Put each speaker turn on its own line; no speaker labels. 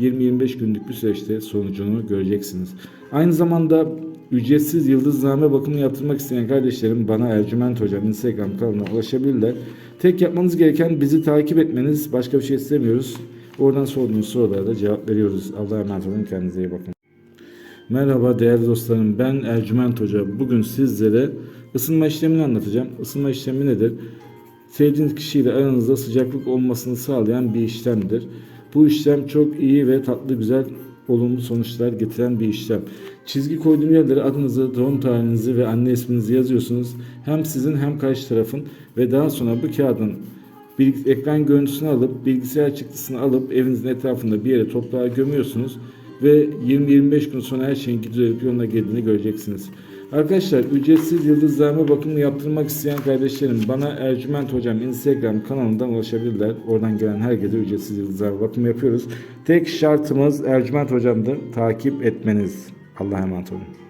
20-25 günlük bir süreçte sonucunu göreceksiniz. Aynı zamanda ücretsiz yıldızname bakımı yaptırmak isteyen kardeşlerim bana Ercüment Hocam Instagram kanalına ulaşabilirler. Tek yapmanız gereken bizi takip etmeniz. Başka bir şey istemiyoruz. Oradan sorduğunuz sorulara da cevap veriyoruz. Allah'a emanet olun. Kendinize iyi bakın. Merhaba değerli dostlarım. Ben Ercüment Hoca. Bugün sizlere ısınma işlemini anlatacağım. Isınma işlemi nedir? Sevdiğiniz kişiyle aranızda sıcaklık olmasını sağlayan bir işlemdir. Bu işlem çok iyi ve tatlı güzel olumlu sonuçlar getiren bir işlem. Çizgi koyduğum yerlere adınızı, doğum tarihinizi ve anne isminizi yazıyorsunuz. Hem sizin hem karşı tarafın ve daha sonra bu kağıdın bilgi- ekran görüntüsünü alıp bilgisayar çıktısını alıp evinizin etrafında bir yere toprağa gömüyorsunuz ve 20-25 gün sonra her şeyin düzelip yoluna girdiğini göreceksiniz. Arkadaşlar ücretsiz yıldızlarma bakımını yaptırmak isteyen kardeşlerim bana Ercüment Hocam Instagram kanalından ulaşabilirler. Oradan gelen herkese ücretsiz yıldızlarma bakımı yapıyoruz. Tek şartımız Ercüment Hocam'dır. Takip etmeniz. Allah'a emanet olun.